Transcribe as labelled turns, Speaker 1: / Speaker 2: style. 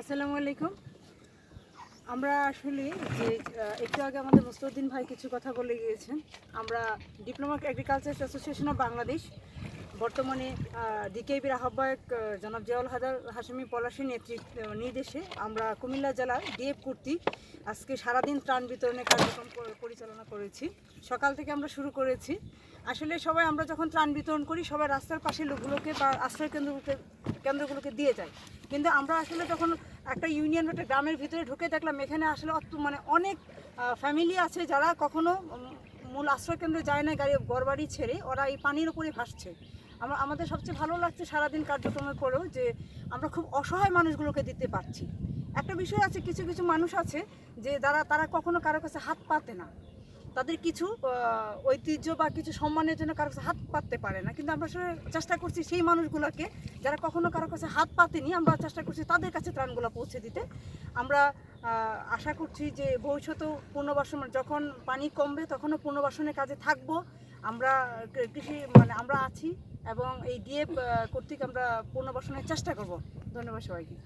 Speaker 1: আসসালামু আলাইকুম। আমরা আসলে যে একটু আগে আমাদের মুস্তুদ্দিন ভাই কিছু কথা বলে গিয়েছেন। আমরা diploma agriculture association of Bangladesh বর্তমানে ডিকেবির আহ্বায়ক আহ, জনাব জিয়াউল হাদার হাসমি পলাশীর নেতৃত্ব নির্দেশে আমরা কুমিল্লা জেলার ডিএফ কর্তৃক আজকে সারাদিন ত্রাণ বিতরণের কার্যক্রম পরিচালনা করেছি। সকাল থেকে আমরা শুরু করেছি। আসলে সবাই আমরা যখন ত্রাণ বিতরণ করি সবাই রাস্তার পাশে লোকগুলোকে বা আশ্রয় কেন্দ্রগুলোকে কেন্দ্রগুলোকে দিয়ে যায়। কিন্তু আমরা আসলে যখন একটা ইউনিয়ন একটা গ্রামের ভিতরে ঢুকে দেখলাম এখানে আসলে অত মানে অনেক ফ্যামিলি আছে যারা কখনো মূল আশ্রয় কেন্দ্রে যায় না গাড়ি ঘরবাড়ি ছেড়ে ওরা এই পানির উপরে ভাসছে। আমরা, আমাদের সবচেয়ে ভালো লাগছে সারাদিন কার্যক্রমের করেও যে আমরা খুব অসহায় মানুষগুলোকে দিতে পারছি। একটা বিষয় আছে, কিছু কিছু মানুষ আছে যে যারা, তারা কখনো কারও কাছে হাত পাতে না। তাদের কিছু ঐতিহ্য বা কিছু সম্মানের জন্য কারও কাছে হাত পাততে পারে না। কিন্তু আমরা আসলে চেষ্টা করছি সেই মানুষগুলোকে, যারা কখনো কারও কাছে হাত পাতেনি, আমরা চেষ্টা করছি তাদের কাছে ত্রাণগুলো পৌঁছে দিতে। আমরা আশা করছি যে ভবিষ্যতেও পুনর্বাসন, যখন পানি কমবে তখনও পুনর্বাসনের কাজে থাকব। আমরা, কৃষি মানে আমরা আছি। এবং এই ডিএফ কর্তৃক আমরা পুনর্বাসনের চেষ্টা করব। ধন্যবাদ সবাইকে।